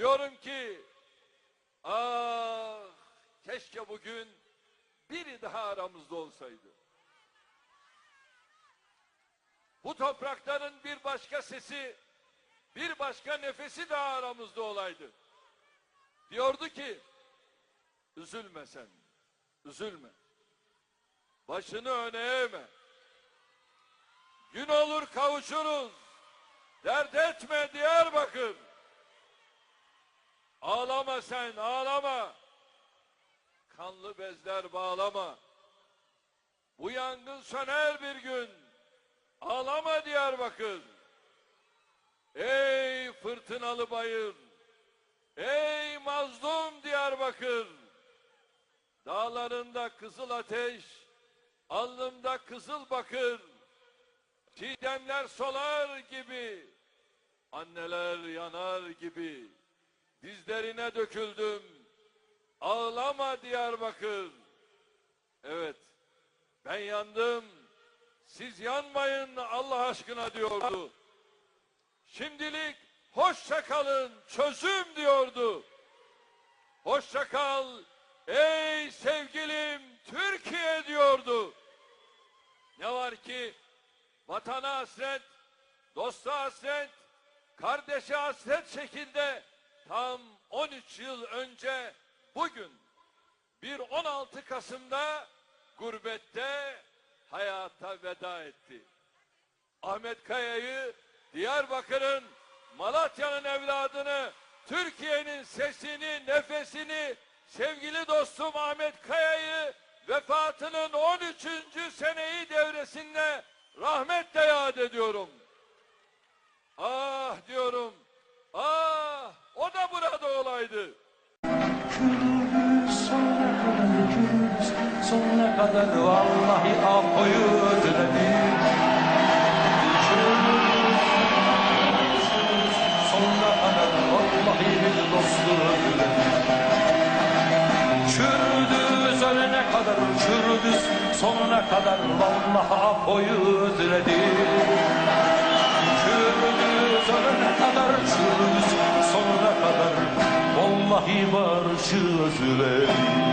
Diyorum ki ah keşke bugün biri daha aramızda olsaydı. Bu toprakların bir başka sesi, bir başka nefesi daha aramızda olaydı. Diyordu ki, üzülme sen, üzülme. Başını öne eğme. Gün olur kavuşuruz. Dert etme Diyarbakır. Ağlama sen, ağlama. Kanlı bezler bağlama. Bu yangın söner bir gün. Ağlama Diyarbakır. Ey fırtınalı bayır. Ey mazlum Diyarbakır. Dağlarında kızıl ateş, alnımda kızıl bakır. Çiğdemler solar gibi, anneler yanar gibi. Dizlerine döküldüm. Ağlama Diyarbakır. Evet, ben yandım. Siz yanmayın Allah aşkına diyordu. Şimdilik hoşça kalın, çözüm diyordu. Hoşça kal ey sevgilim Türkiye diyordu. Ne var ki vatana hasret, dosta hasret, kardeşe hasret şekilde tam 13 yıl önce bugün bir 16 Kasım'da gurbette hayata veda etti. Ahmet Kaya'yı Diyarbakır'ın Malatya'nın evladını Türkiye'nin sesini, nefesini sevgili dostum Ahmet Kaya'yı vefatının 13. seneyi devresinde rahmetle yad ediyorum. Ah diyorum. Ah o da burada olaydı. Kürdüz sonuna kadar Kürdüz sonuna kadar vallahi Apo'yu özledim. Kürdüz sonuna kadar vallahi bir dostu özledim. Kürdüz ölene kadar Kürdüz sonuna kadar vallahi Apo'yu özledim. Vallahi barışı özledim